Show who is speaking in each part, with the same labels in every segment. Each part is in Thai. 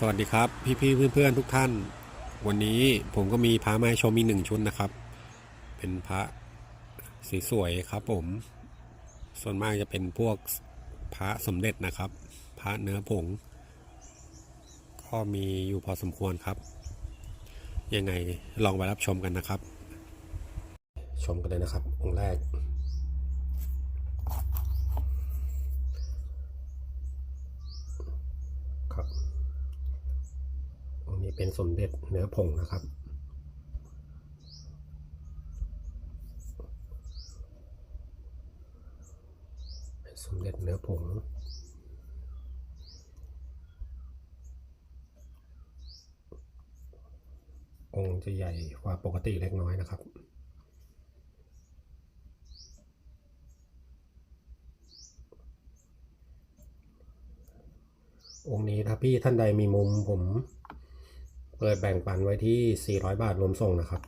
Speaker 1: สวัสดีครับพี่ๆเพื่อนๆทุกท่าน วันนี้ผมก็มีพระมาให้ชมอีกหนึ่งชุดนะครับ เป็นพระสีสวยครับผม ส่วนมากจะเป็นพวกพระสมเด็จนะครับ พระเนื้อผง ก็มีอยู่พอสมควรครับ ยังไงลองไปรับชมกันนะครับ ชมกันเลยนะครับองค์แรก ครับ องค์นี้ เป็นสมเด็จเนื้อผงนะครับ สมเด็จเนื้อผงองค์จะใหญ่กว่าปกติเล็กน้อยนะครับ องค์นี้ถ้าพี่ท่านใดมีมุมผม เปิดแบ่งปันไว้ที่ 400 บาทรวมส่งนะครับ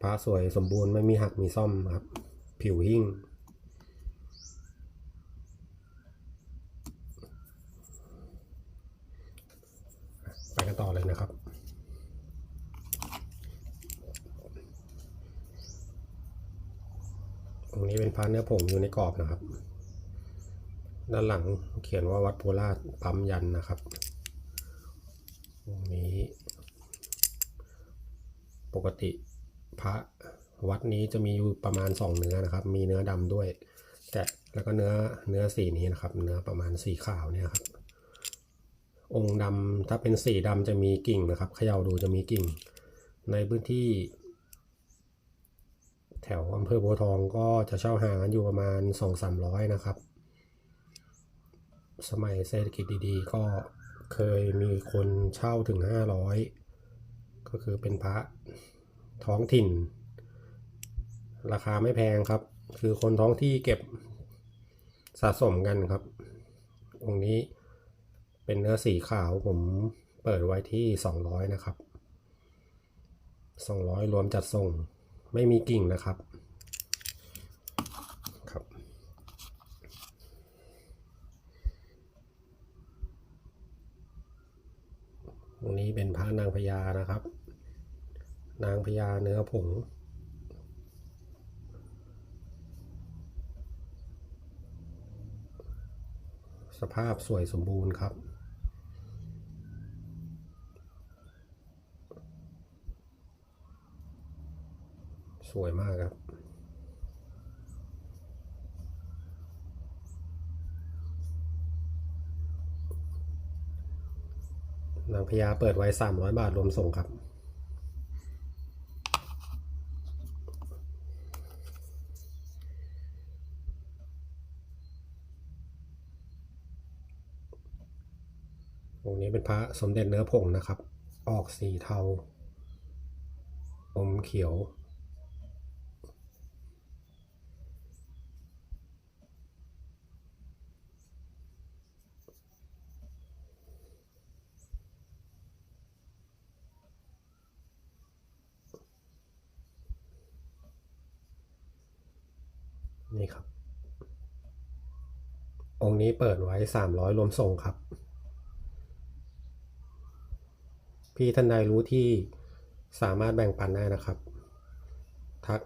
Speaker 1: พระสวยสมบูรณ์ไม่มีหักมีซ่อมครับ ผิวหิ่ง ไปกันต่อเลยนะครับ ตรงนี้เป็นพระเนื้อผงอยู่ในกรอบนะครับ ด้านหลังเขียนว่าวัดโพราชปั๊มยันนะครับ ตรงนี้ ปก ติพระวัดนี้จะมีอยู่ประมาณสองเนื้อนะครับ มีเนื้อดำด้วย แต่แล้วก็เนื้อเนื้อสีนี้นะครับ เนื้อประมาณสีขาวเนี่ยครับ องค์ดำถ้าเป็นสีดำจะมีกิ่งนะครับเขย่าดูจะมีกิ่ง ในพื้นที่ แถวอำเภอโพทองก็จะเช่าหากันอยู่ประมาณสองสามร้อยนะครับ สมัยเศรษฐกิจดีๆ ก็เคยมีคนเช่าถึงห้าร้อยก็คือเป็นพระ ท้องถิ่น ราคาไม่แพงครับ คือคนท้องที่เก็บสะสมกันครับ องค์นี้เป็นเนื้อสีขาวผมเปิดไว้ที่สองร้อยนะครับสองร้อยรวมจัดส่งไม่มีกิ่งนะครับครับ ตรงนี้เป็นพระนางพญานะครับ นางพญาเนื้อผง สภาพสวยสมบูรณ์ครับสวยมากครับ นางพญาเปิดไว้ 300 บาทรวมส่งครับ องค์นี้ เป็นพระสมเด็จเนื้อผงนะครับ ออกสีเทา อมเขียว นี่ครับ องค์นี้เปิดไว้ 300รวมส่งครับ พี่ท่านใดรู้ที่สามารถแบ่งปันได้นะครับ ทัก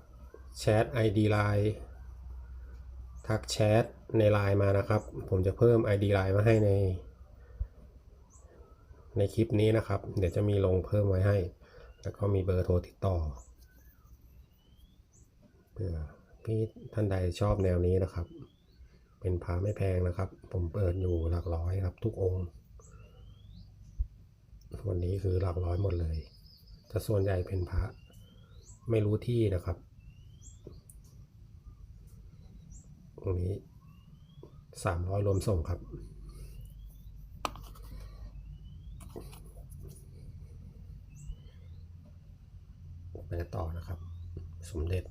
Speaker 1: แชท ID Line ทักแชทใน Line มานะครับ ผมจะเพิ่ม ID Line มาให้ใน ในคลิปนี้นะครับ เดี๋ยวจะมีลงเพิ่มไว้ให้ แล้วก็มีเบอร์โทรติดต่อเพื่อพี่ท่านใดชอบแนวนี้นะครับ เป็นพาไม่แพงนะครับ ผมเปิดอยู่หลักร้อยครับทุกองค์ วันนี้คือหลักร้อยหมดเลยแต่ส่วนใหญ่เป็นพระ ไม่รู้ที่นะครับ ตรงนี้สามร้อยรวมส่งครับ ไปต่อนะครับ สมเด็จ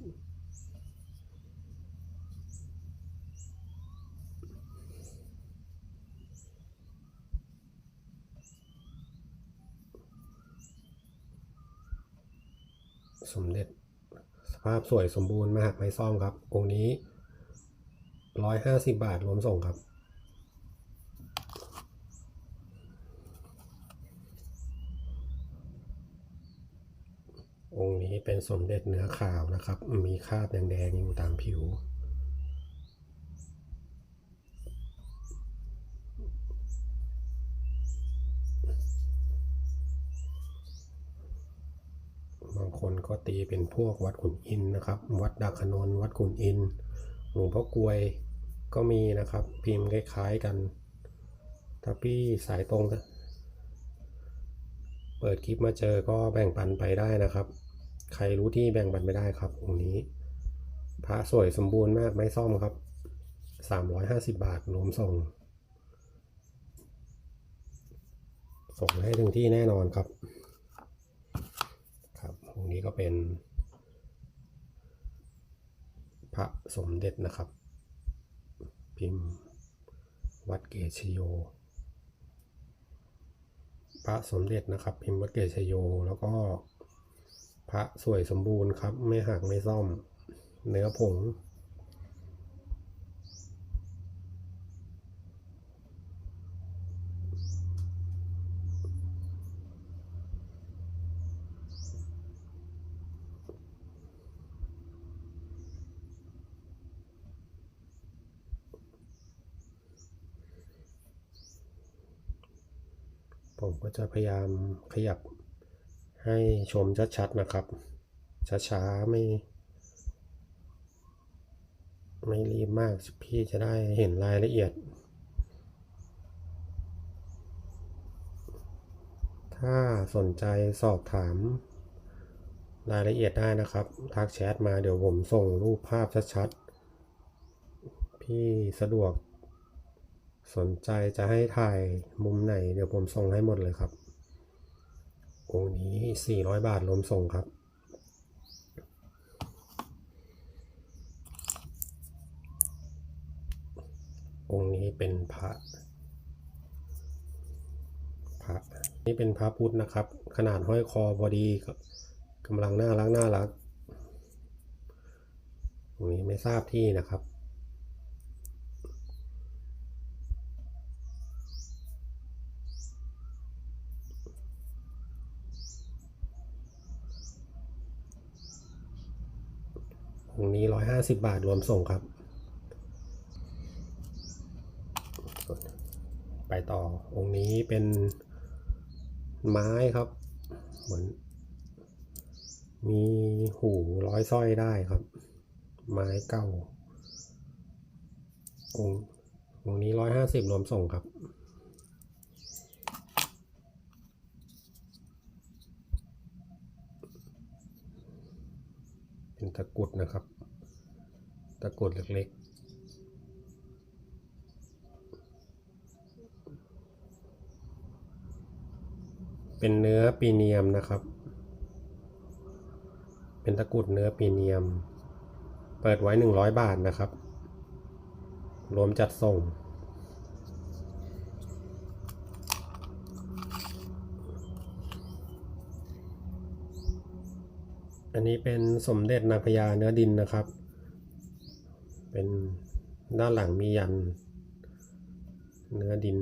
Speaker 1: สมเด็จ สภาพสวยสมบูรณ์มหาไม่ซ่องครับ องค์นี้ร้อยห้าสิบบาทรวมส่งครับองค์นี้เป็นสมเด็จเนื้อขาวนะครับ มีคราบแดงๆอยู่ตามผิว คนก็ตีเป็นพวกวัดขุนอินนะครับ วัดดักขนนวัดขุนอินหลวงพ่อกลวยก็มีนะครับ พิมพ์คล้ายๆกันถ้าพี่สายตรงเปิดคลิปมาเจอก็แบ่งปันไปได้นะครับ ใครรู้ที่แบ่งปันไม่ได้ครับองค์นี้พระสวยสมบูรณ์มากไม่ซ่อมครับ 350 บาทรวมส่ง ส่งให้ถึงที่แน่นอนครับ องค์นี้ก็เป็น พระสมเด็จนะครับ พิมพ์วัดเกศชโย พระสมเด็จนะครับ พิมพ์วัดเกศชโยแล้วก็ พระสวยสมบูรณ์ครับ ไม่หักไม่ซ่อม เนื้อผง ผมก็จะพยายามขยับให้ชมชัดๆนะครับ ช้าๆ ไม่ ไม่รีบมากพี่จะได้เห็นรายละเอียด ถ้าสนใจสอบถามรายละเอียดได้นะครับ ทักแชทมาเดี๋ยวผมส่งรูปภาพชัดๆ พี่สะดวก สนใจจะให้ถ่ายมุมไหน เดี๋ยวผมส่งให้หมดเลยครับองค์นี้ 400 บาทรวมส่งครับ องค์นี้เป็นพระพระนี่เป็นพระพุทธนะครับ ขนาดห้อยคอพอดีก็กำลังน่ารักน่ารักองนี้ไม่ทราบที่นะครับ องนี้ร้อยห้าสิบบาทรวมส่งครับ ไปต่อองค์นี้เป็นไม้ครับ เหมือน มีหูร้อยสร้อยได้ครับ ไม้เก่าองค์องนี้ร้อยห้าสิบรวมส่งครับ เป็น ตะกรุดนะครับ ตะกรุดเล็กๆ เป็นเนื้อปีเนียมนะครับ เป็นตะกรุดเนื้อปีเนียม เปิดไว้หนึ่งร้อยบาทนะครับ รวมจัดส่ง อันนี้เป็นสมเด็จนางพญาเนื้อดินนะครับ เป็นด้านหลังมียัน เนื้อดิน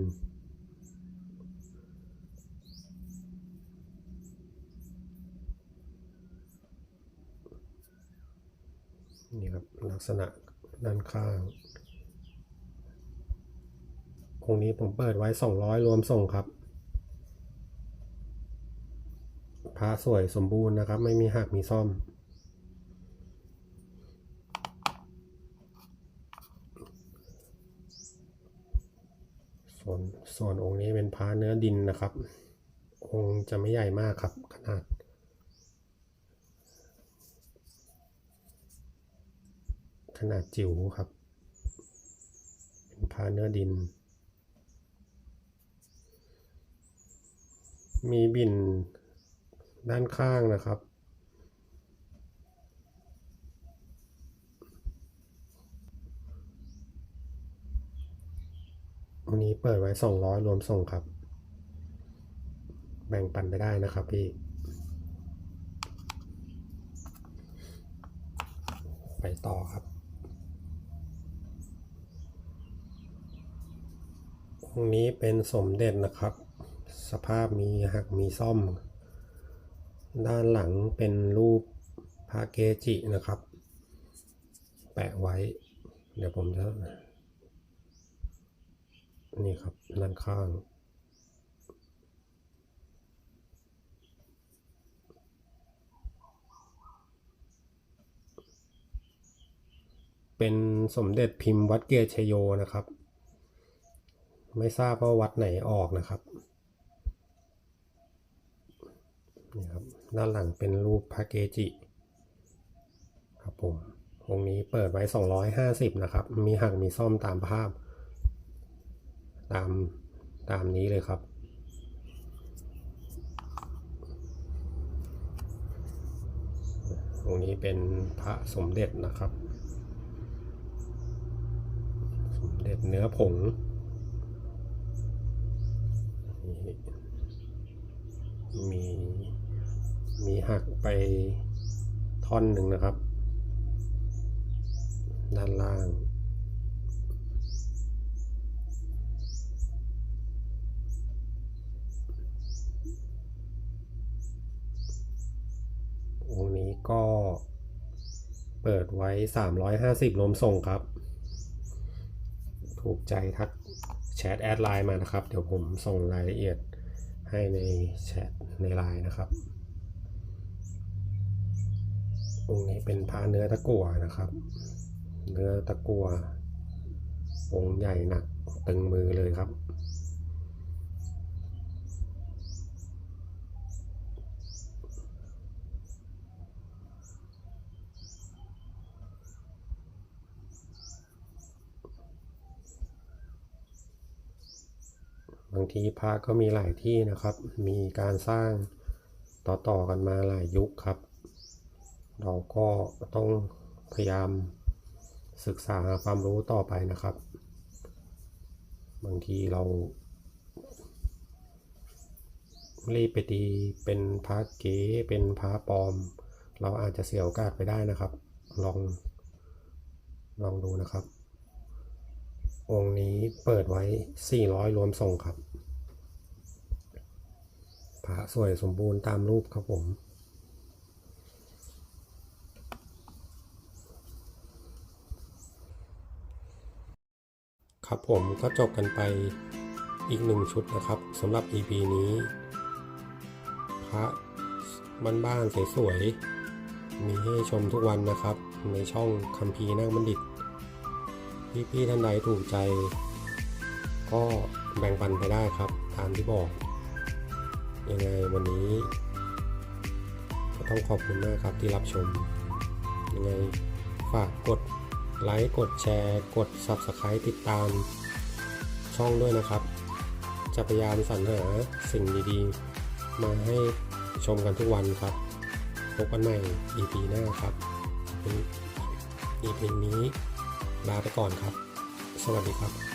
Speaker 1: นี่ครับลักษณะด้านข้างองค์นี้ผมเปิดไว้ 200 รวมส่งครับ พ ระสวยสมบูรณ์นะครับ ไม่มีหักมีซ่อม ส่วนส่วนองค์นี้เป็นพระเนื้อดินนะครับ องค์จะไม่ใหญ่มากครับ ขนาดขนาดจิ๋วครับ เป็นพระเนื้อดิน มีบิน ด้านข้างนะครับ วันนี้เปิดไว้ 200 รวมส่งครับ แบ่งปันไปได้นะครับพี่ ไปต่อครับองนี้เป็นสมเด็จนะครับ สภาพมีหักมีซ่อม ด้านหลังเป็นรูปพระเกจินะครับ แปะไว้ เดี๋ยวผมจะนี่ครับด้านข้าง เป็นสมเด็จพิมพ์วัดเกชโยนะครับ ไม่ทราบว่าวัดไหนออกนะครับนี่ครับ ด้านหลังเป็นรูปพระเกจิครับผมองค์นี้เปิดไว้ 250 นะครับ มีหักมีซ่อมตามภาพ ตามตามนี้เลยครับ องค์นี้เป็นพระสมเด็จนะครับ สมเด็จเนื้อผงมีมี มีหักไปท่อนหนึ่งนะครับ ด้านล่าง องนี้ก็เปิดไว้ 350รวมส่งครับ ถูกใจทักแชทแอดไลน์มานะครับ เดี๋ยวผมส่งรายละเอียดให้ในแชทในไลน์นะครับ องค์นี้เป็นพาเนื้อตะกั่วนะครับ เนื้อตะกั่วองค์ใหญ่หนักตึงมือเลยครับ บางทีพระก็มีหลายที่นะครับ มีการสร้างต่อๆกันมาหลายยุคครับ เราก็ต้องพยายามศึกษาหาความรู้ต่อไปนะครับ บางทีเรารีบไปตีเป็นพระเก๋เป็นพระปลอม เราอาจจะเสียโอกาสไปได้นะครับ ลองลองดูนะครับ องค์นี้เปิดไว้ 400 รวมส่งครับ พระสวยสมบูรณ์ตามรูปครับผม ครับผมก็จบกันไปอีกหนึ่งชุดนะครับสำหรับ EP นี้ พระบ้านๆสวยๆมีให้ชมทุกวันนะครับ ในช่องคัมภีร์นั่งบัณฑิต พี่ๆท่านใดถูกใจ ก็แบ่งปันไปได้ครับ ตามที่บอก ยังไงวันนี้ ก็ต้องขอบคุณมากครับที่รับชม ยังไงฝากกด ไลค์ กดแชร์ กด Subscribe ติดตามช่องด้วยนะครับ จะพยายามสรรหาสิ่งดีๆ มาให้ชมกันทุกวันครับ พบกันใหม่ EP หน้าครับ EP นี้ลาไปก่อนครับ สวัสดีครับ